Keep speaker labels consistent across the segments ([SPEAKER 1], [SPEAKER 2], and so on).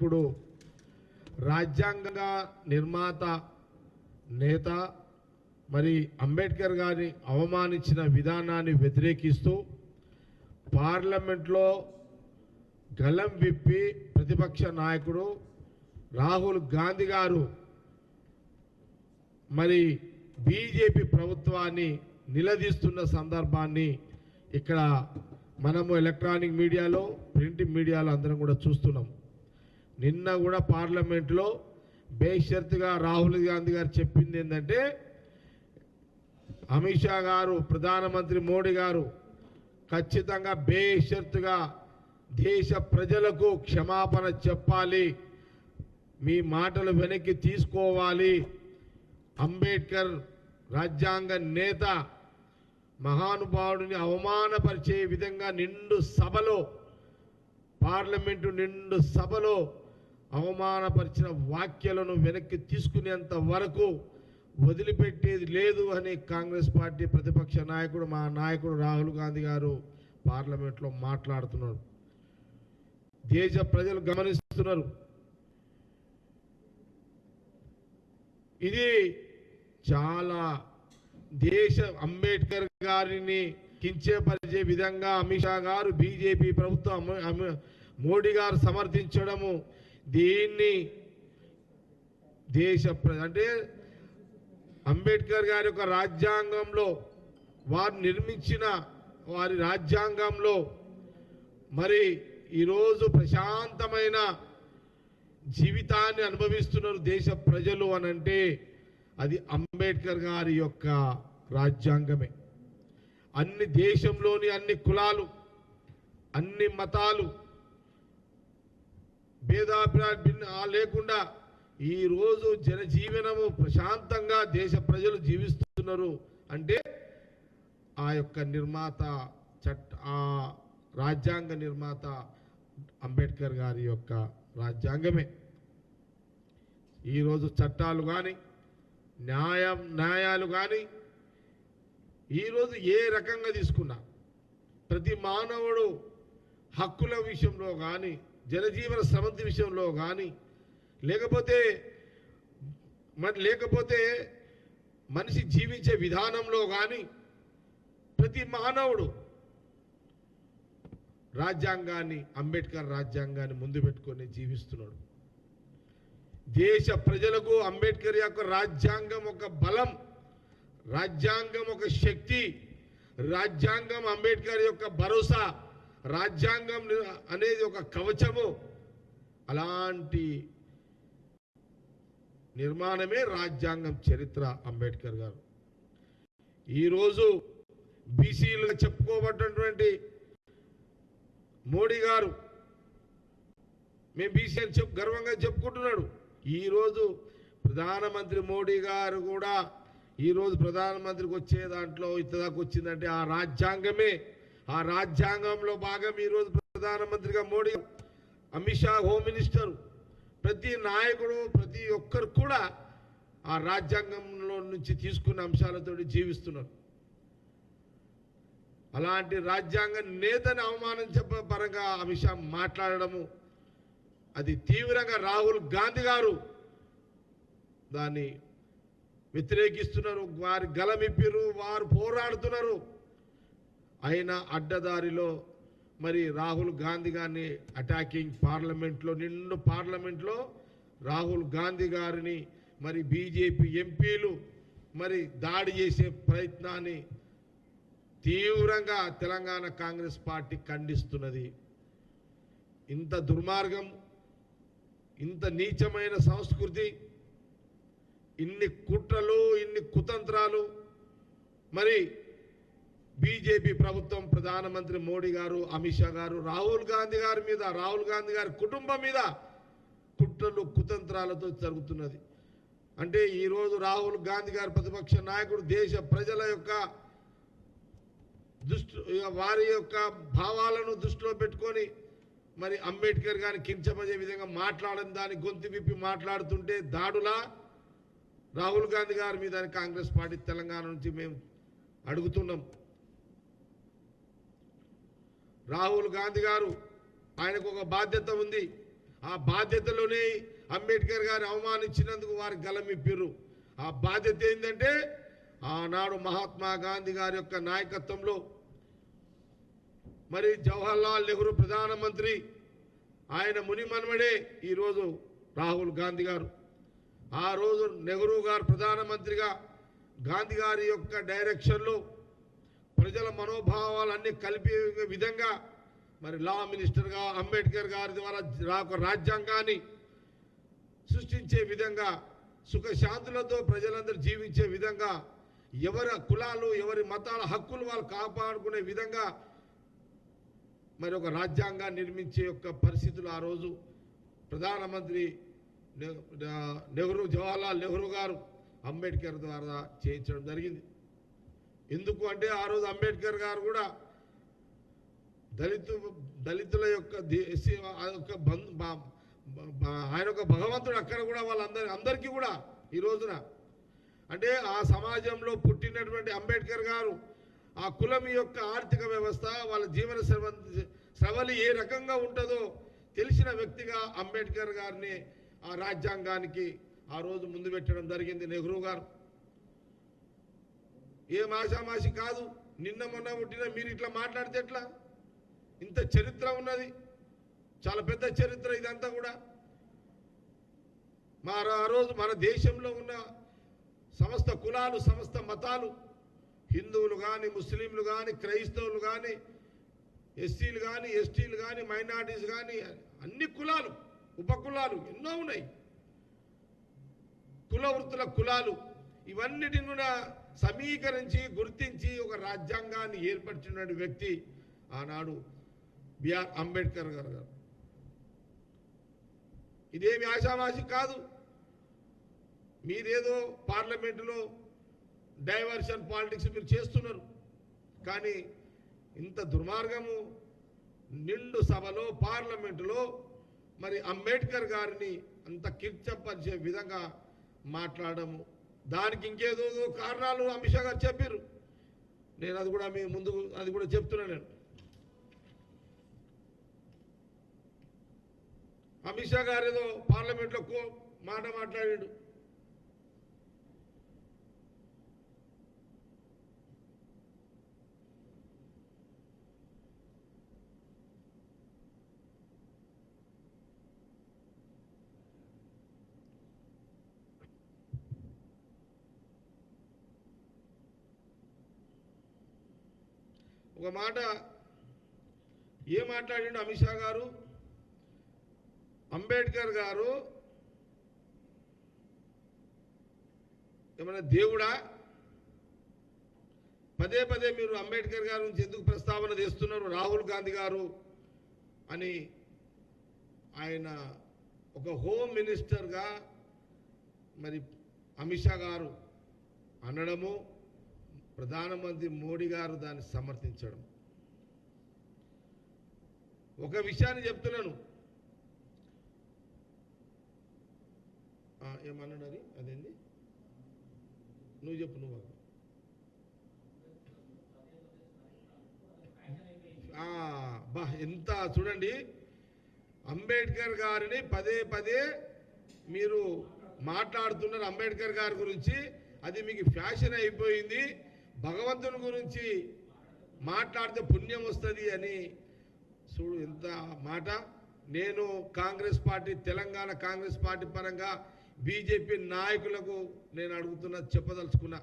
[SPEAKER 1] నాయకుడు రాజ్యాంగ నిర్మాత నేత మరి అంబేద్కర్ గారిని అవమానించిన విధానాన్ని వ్యతిరేకిస్తూ పార్లమెంట్లో గలం విప్పి ప్రతిపక్ష నాయకుడు రాహుల్ గాంధీ గారు మరి బీజేపీ ప్రభుత్వాన్ని నిలదీస్తున్న సందర్భాన్ని ఇక్కడ మనము ఎలక్ట్రానిక్ మీడియాలో ప్రింట్ మీడియాలో అందరం కూడా చూస్తున్నాం. నిన్న కూడా పార్లమెంట్లో బేషరతుగా రాహుల్ గాంధీ గారు చెప్పింది ఏంటంటే అమిత్ షా గారు ప్రధానమంత్రి మోడీ గారు ఖచ్చితంగా బేషరతుగా దేశ ప్రజలకు క్షమాపణ చెప్పాలి మీ మాటలు వెనక్కి తీసుకోవాలి. అంబేద్కర్ రాజ్యాంగ నేత మహానుభావుడిని అవమానపరిచే విధంగా నిండు సభలో పార్లమెంటు నిండు సభలో అవమానపరిచిన వాక్యాలను వెనక్కి తీసుకునేంత వరకు వదిలిపెట్టేది లేదు అని కాంగ్రెస్ పార్టీ ప్రతిపక్ష నాయకుడు మా నాయకుడు రాహుల్ గాంధీ గారు పార్లమెంట్లో మాట్లాడుతున్నారు. దేశ ప్రజలు గమనిస్తున్నారు. ఇది చాలా దేశ అంబేద్కర్ గారిని కించపరిచే విధంగా అమిత్ షా గారు బీజేపీ ప్రభుత్వం మోడీ గారు సమర్థించడము దీన్ని దేశ ప్ర- అంటే అంబేద్కర్ గారి యొక్క రాజ్యాంగంలో వారు నిర్మించిన వారి రాజ్యాంగంలో మరి ఈరోజు ప్రశాంతమైన జీవితాన్ని అనుభవిస్తున్నారు దేశ ప్రజలు అనంటే అది అంబేద్కర్ గారి యొక్క రాజ్యాంగమే. అన్ని దేశంలోని అన్ని కులాలు అన్ని మతాలు భేదాభిప్రాయ లేకుండా ఈరోజు జనజీవనము ప్రశాంతంగా దేశ ప్రజలు జీవిస్తున్నారు అంటే ఆ యొక్క నిర్మాత చట్ట ఆ రాజ్యాంగ నిర్మాత అంబేద్కర్ గారి యొక్క రాజ్యాంగమే. ఈరోజు చట్టాలు కానీ న్యాయం న్యాయాలు కానీ ఈరోజు ఏ రకంగా తీసుకున్నా ప్రతి మానవుడు హక్కుల విషయంలో కానీ జనజీవన సమంతి విషయంలో కానీ లేకపోతే మరి లేకపోతే మనిషి జీవించే విధానంలో కానీ ప్రతి మానవుడు రాజ్యాంగాన్ని అంబేద్కర్ రాజ్యాంగాన్ని ముందు పెట్టుకొని జీవిస్తున్నాడు. దేశ ప్రజలకు అంబేద్కర్ యొక్క రాజ్యాంగం ఒక బలం రాజ్యాంగం ఒక శక్తి రాజ్యాంగం అంబేద్కర్ యొక్క భరోసా రాజ్యాంగం అనేది ఒక కవచము. అలాంటి నిర్మాణమే రాజ్యాంగం చరిత్ర అంబేద్కర్ గారు. ఈరోజు బీసీలుగా చెప్పుకోబడినటువంటి మోడీ గారు మేము బీసీ అని చెప్పు గర్వంగా చెప్పుకుంటున్నాడు. ఈరోజు ప్రధానమంత్రి మోడీ గారు కూడా ఈరోజు ప్రధానమంత్రికి వచ్చే దాంట్లో ఇంతదాకా వచ్చిందంటే ఆ రాజ్యాంగమే ఆ రాజ్యాంగంలో భాగం ఈరోజు ప్రధానమంత్రిగా మోడీ అమిత్ షా హోమ్ మినిస్టర్. ప్రతి నాయకుడు ప్రతి ఒక్కరు కూడా ఆ రాజ్యాంగంలో నుంచి తీసుకున్న అంశాలతో జీవిస్తున్నారు. అలాంటి రాజ్యాంగ నేతని అవమానించ పరంగా అమిత్ షా మాట్లాడడము అది తీవ్రంగా రాహుల్ గాంధీ గారు దాన్ని వ్యతిరేకిస్తున్నారు. వారి గలమిప్పిరు వారు పోరాడుతున్నారు. అయినా అడ్డదారిలో మరి రాహుల్ గాంధీ గారిని అటాకింగ్ పార్లమెంట్లో నిండు పార్లమెంట్లో రాహుల్ గాంధీ గారిని మరి బీజేపీ ఎంపీలు మరి దాడి చేసే ప్రయత్నాన్ని తీవ్రంగా తెలంగాణ కాంగ్రెస్ పార్టీ ఖండిస్తున్నది. ఇంత దుర్మార్గం ఇంత నీచమైన సంస్కృతి ఇన్ని కుట్రలు ఇన్ని కుతంత్రాలు మరి బీజేపీ ప్రభుత్వం ప్రధానమంత్రి మోడీ గారు అమిత్ షా గారు రాహుల్ గాంధీ గారి మీద రాహుల్ గాంధీ గారి కుటుంబం మీద కుట్రలు కుతంత్రాలతో జరుగుతున్నది. అంటే ఈరోజు రాహుల్ గాంధీ గారు ప్రతిపక్ష నాయకుడు దేశ ప్రజల యొక్క దృష్టి వారి యొక్క భావాలను దృష్టిలో పెట్టుకొని మరి అంబేద్కర్ గారిని కించపజే విధంగా మాట్లాడని దాన్ని గొంతు విప్పి మాట్లాడుతుంటే దాడులా రాహుల్ గాంధీ గారి మీద కాంగ్రెస్ పార్టీ తెలంగాణ నుంచి మేము అడుగుతున్నాం. రాహుల్ గాంధీ గారు ఆయనకు ఒక బాధ్యత ఉంది. ఆ బాధ్యతలోనే అంబేద్కర్ గారు అవమానించినందుకు వారికి గలమిప్పిర్రు. ఆ బాధ్యత ఏంటంటే ఆనాడు మహాత్మా గాంధీ గారి యొక్క నాయకత్వంలో మరి జవహర్లాల్ నెహ్రూ ప్రధానమంత్రి ఆయన ముని మనవడే ఈరోజు రాహుల్ గాంధీ గారు. ఆ రోజు నెహ్రూ గారు ప్రధానమంత్రిగా గాంధీ గారి యొక్క డైరెక్షన్లో ప్రజల మనోభావాలన్నీ కలిపే విధంగా మరి లా మినిస్టర్గా అంబేద్కర్ గారి ద్వారా ఒక రాజ్యాంగాన్ని సృష్టించే విధంగా సుఖశాంతులతో ప్రజలందరూ జీవించే విధంగా ఎవరి కులాలు ఎవరి మతాల హక్కులు వాళ్ళు కాపాడుకునే విధంగా మరి ఒక రాజ్యాంగాన్ని నిర్మించే యొక్క పరిస్థితులు ఆ రోజు ప్రధానమంత్రి నెహ్రూ జవహర్లాల్ నెహ్రూ గారు అంబేద్కర్ ద్వారా చేయించడం జరిగింది. ఎందుకు అంటే ఆ రోజు అంబేద్కర్ గారు కూడా దళితు దళితుల యొక్క ఆ యొక్క బంధు ఆయన ఒక భగవంతుడు అక్కడ కూడా వాళ్ళందరి అందరికీ కూడా ఈ రోజున. అంటే ఆ సమాజంలో పుట్టినటువంటి అంబేద్కర్ గారు ఆ కులం యొక్క ఆర్థిక వ్యవస్థ వాళ్ళ జీవన శ్రవ శ్రవలి ఏ రకంగా ఉంటుందో తెలిసిన వ్యక్తిగా అంబేద్కర్ గారిని ఆ రాజ్యాంగానికి ఆ రోజు ముందు పెట్టడం జరిగింది నెహ్రూ గారు. ఏ మాషామాషి కాదు. నిన్న మొన్న పుట్టిన మీరు ఇట్లా మాట్లాడితే ఎట్లా? ఇంత చరిత్ర ఉన్నది. చాలా పెద్ద చరిత్ర ఇదంతా కూడా. మా ఆ రోజు మన దేశంలో ఉన్న సమస్త కులాలు సమస్త మతాలు హిందువులు కానీ ముస్లింలు కానీ క్రైస్తవులు కానీ ఎస్సీలు కానీ ఎస్టీలు కానీ మైనార్టీస్ కానీ అన్ని కులాలు ఉపకులాలు ఎన్నో ఉన్నాయి. కుల వృత్తుల కులాలు ఇవన్నిటి కూడా సమీకరించి గుర్తించి ఒక రాజ్యాంగాన్ని ఏర్పరిచిన వ్యక్తి ఆనాడు బిఆర్ అంబేద్కర్ గారు. గారు ఇదేమి ఆశామాషి కాదు. మీరేదో పార్లమెంటులో డైవర్షన్ పాలిటిక్స్ మీరు చేస్తున్నారు. కానీ ఇంత దుర్మార్గము నిండు సభలో పార్లమెంటులో మరి అంబేద్కర్ గారిని అంత కిర్చపరిచే విధంగా మాట్లాడము దానికి ఇంకేదో కారణాలు అమిత్ షా గారు చెప్పారు నేను అది కూడా మీ ముందు అది కూడా చెప్తున్నాను నేను. అమిత్ షా గారు ఏదో పార్లమెంట్లో కో మాట మాట్లాడాడు. ఒక మాట ఏ మాట్లాడిండు అమిత్ షా గారు? అంబేద్కర్ గారు ఏమైనా దేవుడా? పదే పదే మీరు అంబేద్కర్ గారి నుంచి ఎందుకు ప్రస్తావన చేస్తున్నారు? రాహుల్ గాంధీ గారు అని ఆయన ఒక హోమ్ మినిస్టర్గా మరి అమిత్ షా గారు అనడము ప్రధానమంత్రి మోడీ గారు దాన్ని సమర్థించడం. ఒక విషయాన్ని చెప్తున్నాను. ఏమన్నాడు అది అదేంది? నువ్వు చెప్పు నువ్వు బా ఎంత చూడండి. అంబేద్కర్ గారిని పదే పదే మీరు మాట్లాడుతున్నారు అంబేద్కర్ గారి గురించి. అది మీకు ఫ్యాషన్ అయిపోయింది. భగవంతుని గురించి మాట్లాడితే పుణ్యం వస్తుంది అని చూడు ఎంత మాట. నేను కాంగ్రెస్ పార్టీ తెలంగాణ కాంగ్రెస్ పార్టీ పరంగా బీజేపీ నాయకులకు నేను అడుగుతున్నా చెప్పదలుచుకున్నా.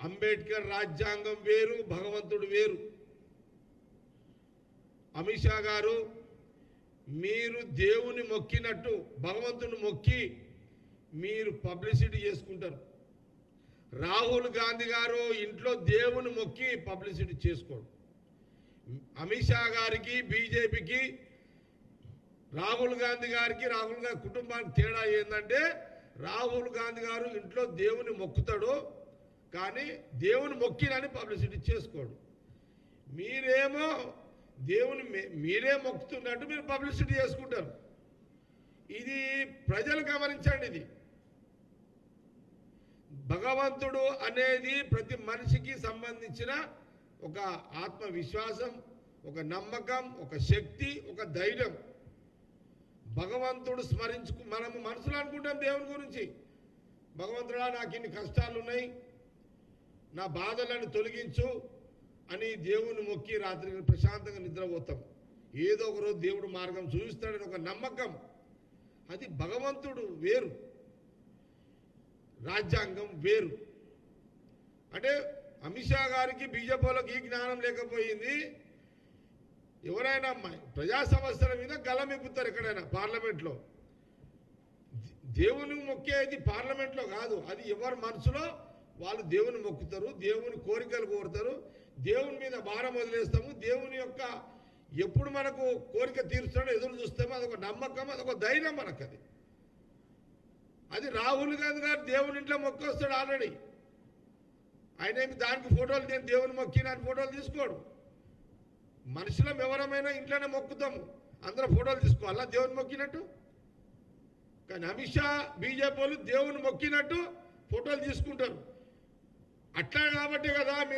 [SPEAKER 1] అంబేద్కర్ రాజ్యాంగం వేరు భగవంతుడు వేరు. అమిత్ షా గారు మీరు దేవుని మొక్కినట్టు భగవంతుని మొక్కి మీరు పబ్లిసిటీ చేసుకుంటారు. రాహుల్ గాంధీ గారు ఇంట్లో దేవుని మొక్కి పబ్లిసిటీ చేసుకోడు. అమిత్ షా గారికి బీజేపీకి రాహుల్ గాంధీ గారికి రాహుల్ గారి కుటుంబానికి తేడా ఏంటంటే రాహుల్ గాంధీ గారు ఇంట్లో దేవుని మొక్కుతాడు కానీ దేవుని మొక్కినని పబ్లిసిటీ చేసుకోడు. మీరేమో దేవుని మీరే మొక్కుతున్నట్టు మీరు పబ్లిసిటీ చేసుకుంటారు. ఇది ప్రజలు గమనించండి ఇది. భగవంతుడు అనేది ప్రతి మనిషికి సంబంధించిన ఒక ఆత్మవిశ్వాసం ఒక నమ్మకం ఒక శక్తి ఒక ధైర్యం. భగవంతుడు స్మరించుకు మనము మనసులో అనుకుంటాం దేవుని గురించి. భగవంతుడా నాకు ఇన్ని కష్టాలు ఉన్నాయి నా బాధలను తొలగించు అని దేవుని మొక్కి రాత్రి ప్రశాంతంగా నిద్రపోతాం. ఏదో ఒకరోజు దేవుడు మార్గం చూపిస్తాడని ఒక నమ్మకం. అది భగవంతుడు వేరు. రాజ్యాంగం వేరు. అంటే అమిత్ షా గారికి బీజేపీలోకి ఈ జ్ఞానం లేకపోయింది. ఎవరైనా ప్రజా సమస్యల మీద గలం ఎక్కడైనా పార్లమెంట్లో. దేవుని మొక్కేది పార్లమెంట్లో కాదు. అది ఎవరి మనసులో? వాళ్ళు దేవుని మొక్కుతారు దేవుని కోరికలు కోరుతారు. దేవుని మీద భారం వదిలేస్తాము. దేవుని యొక్క ఎప్పుడు మనకు కోరిక తీరుస్తాడో ఎదురు చూస్తామో అదొక నమ్మకం అదొక ధైర్యం మనకు అది అది రాహుల్ గాంధీ గారు దేవుని ఇంట్లో మొక్కొస్తాడు ఆల్రెడీ. ఆయన ఏమి దానికి ఫోటోలు నేను దేవుని మొక్కి నాకు ఫోటోలు తీసుకోడు. మనుషులం ఎవరమైనా ఇంట్లోనే మొక్కుతాము. అందరూ ఫోటోలు తీసుకోవాలా దేవుని మొక్కినట్టు? కానీ అమిత్ షా బీజేపీ వాళ్ళు దేవుని మొక్కినట్టు ఫోటోలు తీసుకుంటారు. అట్లా కాబట్టి కదా మీరు